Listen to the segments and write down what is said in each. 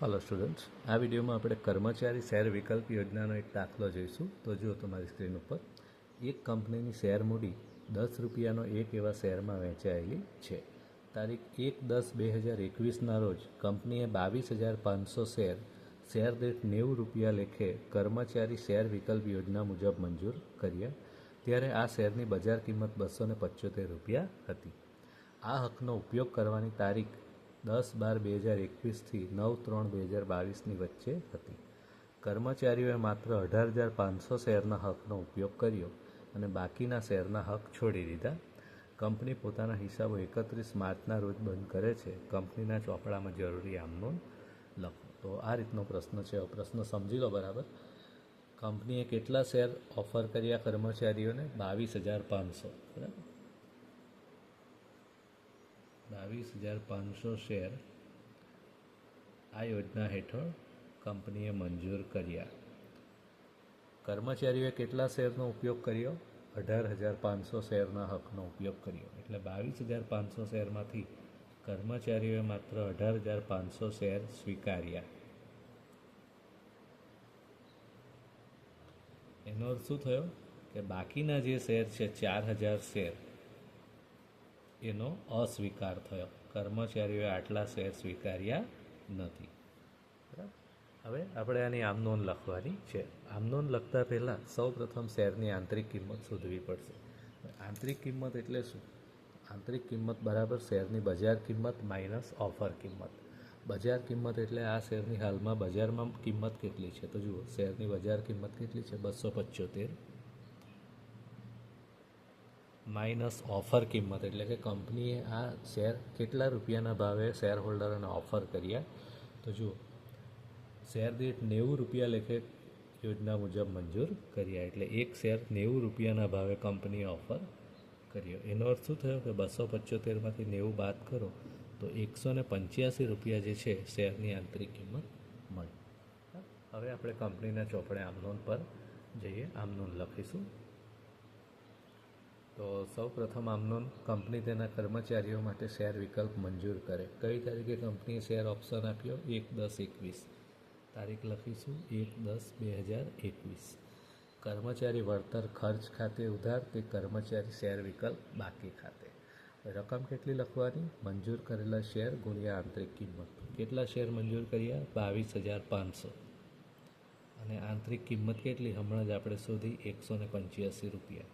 Hello students આ વિડીયોમાં આપણે કર્મચારી શેર વિકલ્પ યોજનાનો એક દાખલો જોઈશું. તો જુઓ તમારી સ્ક્રીન ઉપર. એક કંપનીની શેર મૂડી દસ રૂપિયાનો એક એવા શેરમાં વહેંચાયેલી છે. તારીખ એક દસ બે હજાર એકવીસના રોજ કંપનીએ બાવીસ હજાર પાંચસો શેર શેર દીઠ નેવું રૂપિયા લેખે કર્મચારી શેર વિકલ્પ યોજના મુજબ મંજૂર કર્યા. ત્યારે આ શેરની બજાર કિંમત બસો ને રૂપિયા હતી. આ હકનો ઉપયોગ કરવાની તારીખ દસ બાર બે હજાર એકવીસથી નવ ત્રણ બે હજાર બાવીસની વચ્ચે હતી. કર્મચારીઓએ માત્ર અઢાર હજાર પાંચસો શેરના હકનો ઉપયોગ કર્યો અને બાકીના શેરના હક છોડી દીધા. કંપની પોતાના હિસાબો એકત્રીસ માર્ચના રોજ બંધ કરે છે. કંપનીના ચોપડામાં જરૂરી આમનો લખો. તો આ રીતનો પ્રશ્ન છે. પ્રશ્ન સમજી લો બરાબર. કંપનીએ કેટલા શેર ઓફર કર્યા કર્મચારીઓને? બાવીસ હજાર પાંચસો. બરાબર? બાવીસ હજાર પાંચસો શેર આ યોજના હેઠળ કંપનીએ મંજૂર કર્યા. કર્મચારીઓએ કેટલા શેરનો ઉપયોગ કર્યો? અઢાર હજાર પાંચસો શેરના હકનો ઉપયોગ કર્યો. એટલે બાવીસ હજાર પાંચસો શેરમાંથી કર્મચારીઓએ માત્ર અઢાર હજાર પાંચસો શેર સ્વીકાર્યા. એનો અર્થ શું થયો? કે બાકીના જે શેર છે, ચાર હજાર શેર એનો અસ્વીકાર થયો. કર્મચારીઓએ આટલા શેર સ્વીકાર્યા નથી. હવે આપણે આની આમનોન લખવાની છે. આમનોન લખતા પહેલાં સૌ પ્રથમ શેરની આંતરિક કિંમત શોધવી પડશે. આંતરિક કિંમત એટલે શું? આંતરિક કિંમત બરાબર શેરની બજાર કિંમત માઇનસ ઓફર કિંમત. બજાર કિંમત એટલે આ શેરની હાલમાં બજારમાં કિંમત કેટલી છે? તો જુઓ, શેરની બજાર કિંમત કેટલી છે? બસો પંચોતેર. માઇનસ ઓફર કિંમત. એટલે કે કંપનીએ આ શેર કેટલા રૂપિયાના ભાવે શેર હોલ્ડરોને ઓફર કર્યા? તો જુઓ, શેર દીઠ નેવું રૂપિયા લેખે યોજના મુજબ મંજૂર કર્યા. એટલે એક શેર નેવું રૂપિયાના ભાવે કંપનીએ ઓફર કર્યો. એનો અર્થ શું થયો કે બસો પંચોતેરમાંથી નેવું બાદ કરો, તો એકસો ને પંચ્યાસી રૂપિયા જે છે શેરની આંતરિક કિંમત મળી. હવે આપણે કંપનીના ચોપડે આમનોંધ પર જઈએ. આમનોંધ લખીશું. તો સૌ પ્રથમ આમનોંધ કંપની તેના કર્મચારીઓ માટે શેર વિકલ્પ મંજૂર કરે. કઈ તારીખે કંપનીએ શેર ઓપ્શન આપ્યો? એક દસ એકવીસ. તારીખ લખીશું. એક દસ બે હજાર એકવીસ. કર્મચારી વળતર ખર્ચ ખાતે ઉધાર તે કર્મચારી શેર વિકલ્પ બાકી ખાતે? રકમ કેટલી લખવાની? મંજૂર કરેલા શેર ગુણ્યા આંતરિક કિંમત. કેટલા શેર મંજૂર કર્યા? બાવીસ હજાર પાંચસો. અને આંતરિક કિંમત કેટલી? હમણાં જ આપણે શોધી એકસો ને પંચ્યાસી રૂપિયા.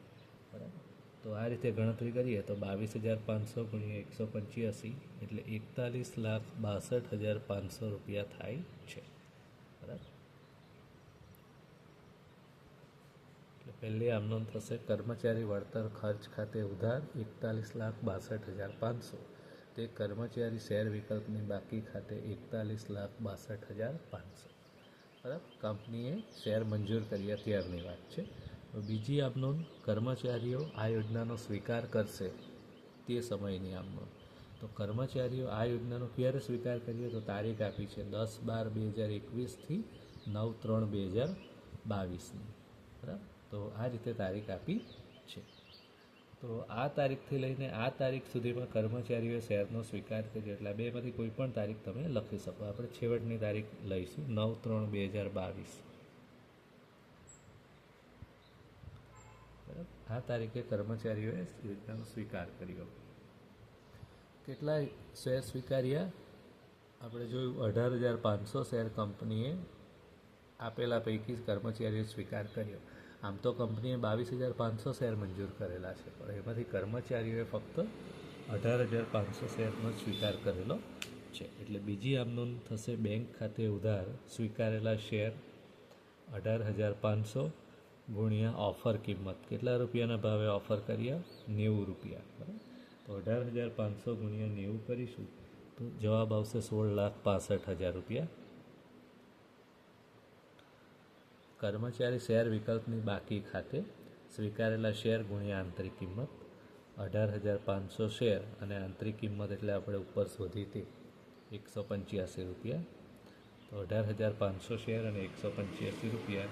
બરાબર? તો આ રીતે ગણતરી કરીએ તો બાવીસ હજાર પાંચસો ગુણ્યા એકસો પંચ્યાસી એટલે એકતાલીસ લાખ બાસઠ હજાર પાંચસો રૂપિયા થાય છે. બરાબર? એટલે પહેલી આમનો થશે કર્મચારી વળતર ખર્ચ ખાતે ઉધાર એકતાલીસ લાખ બાસઠ હજાર પાંચસો. તે કર્મચારી શેર વિકલ્પની બાકી ખાતે એકતાલીસ લાખ બાસઠ હજાર પાંચસો. બરાબર? કંપનીએ શેર મંજૂર કર્યા ત્યારની વાત છે. બીજી આમનોંધ કર્મચારીઓ આ યોજનાનો સ્વીકાર કરશે તે સમયની આમનોંધ તો કર્મચારીઓ આ યોજનાનો ક્યારે સ્વીકાર કર્યો તો તારીખ આપી છે દસ બાર બે હજાર એકવીસથી નવ ત્રણ બે હજાર બાવીસની. બરાબર? તો આ રીતે તારીખ આપી છે. તો આ તારીખથી લઈને આ તારીખ સુધીમાં કર્મચારીઓએ શેરનો સ્વીકાર કર્યો એટલે બેમાંથી કોઈ પણ તારીખ તમે લખી શકો. આપણે છેવટની તારીખ લઈશું નવ ત્રણ બે હજાર બાવીસ બરાબર આ તારીખે કર્મચારીઓએ યોજનાનો સ્વીકાર કર્યો. કેટલા શેર સ્વીકાર્યા? આપણે જોયું, અઢાર હજાર પાંચસો શેર કંપનીએ આપેલા પૈકી કર્મચારીઓએ સ્વીકાર કર્યો. આમ તો કંપનીએ બાવીસ હજાર પાંચસો શેર મંજૂર કરેલા છે, પણ એમાંથી કર્મચારીઓએ ફક્ત અઢાર હજાર પાંચસો શેરનો સ્વીકાર કરેલો છે. એટલે બીજી આમનોંધ થશે બેંક ખાતે ઉધાર. સ્વીકારેલા શેર અઢાર હજાર પાંચસો ગુણ્યા ઓફર કિંમત. કેટલા રૂપિયાના ભાવે ઓફર કર્યા નેવું રૂપિયા. બરાબર? તો અઢાર હજાર પાંચસો ગુણ્યા નેવું કરીશું. તો જવાબ આવશે સોળ લાખ પાસઠ હજાર રૂપિયા. કર્મચારી શેર વિકલ્પની બાકી ખાતે સ્વીકારેલા શેર ગુણ્યા આંતરિક કિંમત. અઢાર હજાર પાંચસો શેર અને આંતરિક કિંમત એટલે આપણે ઉપર શોધી હતી. એકસો પંચ્યાસી રૂપિયા. તો અઢાર હજાર પાંચસો શેર અને એકસો પંચ્યાસી રૂપિયા.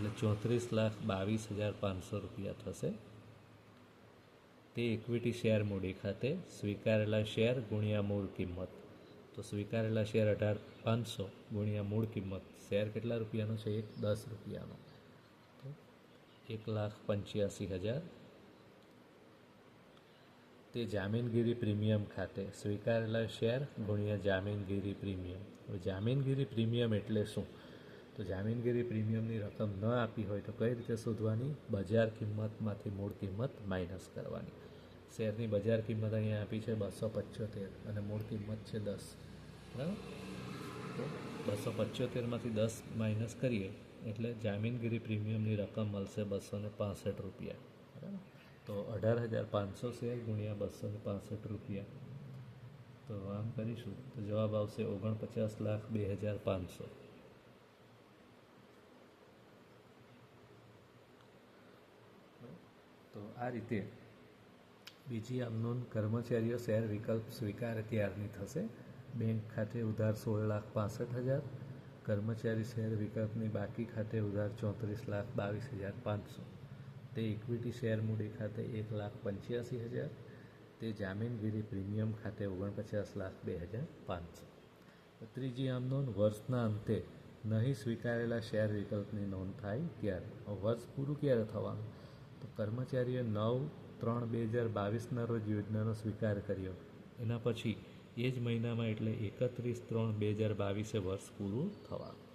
એટલે ચોત્રીસ લાખ બાવીસ હજાર પાંચસો રૂપિયા થશે. તે ઇક્વિટી શેર મૂડી ખાતે સ્વીકારેલા શેર ગુણ્યા મૂળ કિંમત. તો સ્વીકારેલા શેર અઢાર, પાંચસો ગુણ્યા મૂળ કિંમત. શેર કેટલા રૂપિયાનો છે? એક, દસ રૂપિયાનો. એક લાખ પંચ્યાસી હજાર. તે જામીનગીરી પ્રીમિયમ ખાતે સ્વીકારેલા શેર ગુણ્યા જામીનગીરી પ્રીમિયમ. જામીનગીરી પ્રીમિયમ એટલે શું? તો જામીનગીરી પ્રીમિયમની રકમ ન આપી હોય તો કઈ રીતે શોધવાની? બજાર કિંમતમાંથી મૂળ કિંમત માઇનસ કરવાની. શેરની બજાર કિંમત અહીંયા આપી છે બસો પંચોતેર અને મૂળ કિંમત છે દસ. બરાબર? તો બસો પંચોતેરમાંથી દસ માઇનસ કરીએ એટલે જામીનગીરી પ્રીમિયમની રકમ મળશે બસો ને પાસઠ રૂપિયા. બરાબર? તો અઢાર હજાર પાંચસો શેર ગુણ્યા બસો ને પાસઠ રૂપિયા. તો આમ કરીશું તો જવાબ આવશે ઓગણપચાસ લાખ બે હજાર પાંચસો તો આ રીતે બીજી આમનોન કર્મચારીઓ શેર વિકલ્પ સ્વીકારે ત્યારની થશે. બેંક ખાતે ઉધાર સોળ લાખ પાસઠ હજાર, કર્મચારી શેર વિકલ્પની બાકી ખાતે ઉધાર ચોત્રીસ લાખ બાવીસ હજાર પાંચસો. તે ઇક્વિટી શેર મૂડી ખાતે એક લાખ પંચ્યાસી હજાર, તે જામીનગીરી પ્રીમિયમ ખાતે ઓગણપચાસ લાખ બે હજાર પાંચસો. ત્રીજી આમનોન વર્ષના અંતે નહીં સ્વીકારેલા શેર વિકલ્પની નોંધ થાય ત્યારે. વર્ષ પૂરું ક્યારે થવાનું? તો કર્મચારીએ નવ ત્રણ બે હજાર બાવીસના રોજ યોજનાનો સ્વીકાર કર્યો. એના પછી એ જ મહિનામાં એટલે એકત્રીસ ત્રણ બે હજાર બાવીસે વર્ષ પૂરું થવાનું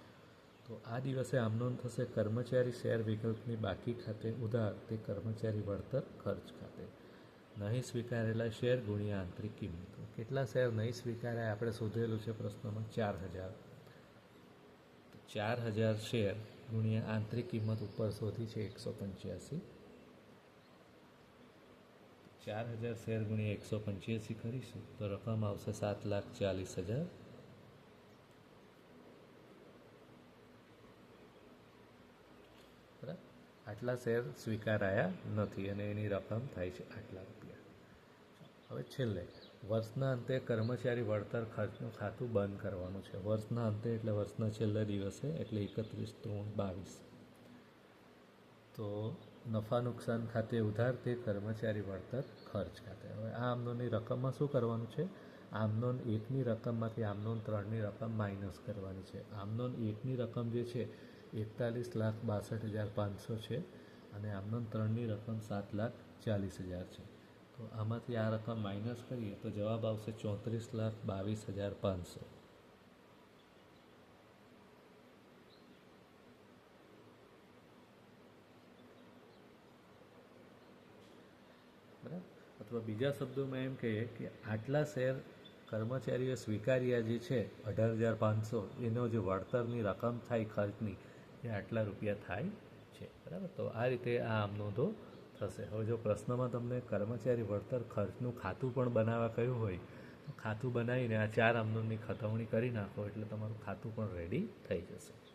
તો આ દિવસે આમનોન થશે કર્મચારી શેર વિકલ્પની બાકી ખાતે ઉધાર, તે કર્મચારી વળતર, ખર્ચ ખાતે. નહીં સ્વીકારેલા શેર ગુણ્યા આંતરિક કિંમત. કેટલા શેર નહીં સ્વીકાર્યા આપણે શોધેલું છે પ્રશ્નમાં ચાર હજાર. ચાર હજાર શેર ગુણ્યા આંતરિક કિંમત ઉપર શોધી છે એકસો પંચ્યાસી. ચાર હજાર શેર ગુણ્યા એકસો પંચ્યાસી કરીશું. તો રકમ આવશે સાત લાખ ચાલીસ હજાર. બરાબર? આટલા શેર સ્વીકારાયા નથી અને એની રકમ થાય છે આટલા રૂપિયા. હવે છેલ્લે, વર્ષના અંતે કર્મચારી વળતર ખર્ચનું ખાતું બંધ કરવાનું છે. વર્ષના અંતે એટલે વર્ષના છેલ્લા દિવસે, એટલે એકત્રીસ ત્રણ બાવીસ. તો નફા નુકસાન ખાતે ઉધાર તે કર્મચારી વળતર ખર્ચ ખાતે. હવે આ આમનોની રકમમાં શું કરવાનું છે? આમનોન એકની રકમમાંથી આમનોન ત્રણની રકમ માઇનસ કરવાની છે. આમનોન એકની રકમ જે છે, એકતાલીસ લાખ બાસઠ હજાર પાંચસો છે અને આમનોન ત્રણની રકમ સાત લાખ ચાલીસ હજાર છે. તો આમાંથી આ રકમ માઇનસ કરીએ તો જવાબ આવશે ચોત્રીસ લાખ બાવીસ હજાર પાંચસો બરાબર અથવા બીજા શબ્દોમાં એમ કહીએ કે આટલા શેર કર્મચારીઓ સ્વીકાર્યા જે છે, અઢાર હજાર પાંચસો, એનો જે વળતરની રકમ થાય ખર્ચની, એ આટલા રૂપિયા થાય છે. બરાબર? તો આ રીતે આ આમ નોંધો થશે. હવે જો પ્રશ્નમાં તમને કર્મચારી વળતર ખર્ચનું ખાતું પણ બનાવવા કહ્યું હોય, તો ખાતું બનાવીને આ ચાર આમનોની ખતવણી કરી નાખો એટલે તમારું ખાતું પણ રેડી થઈ જશે.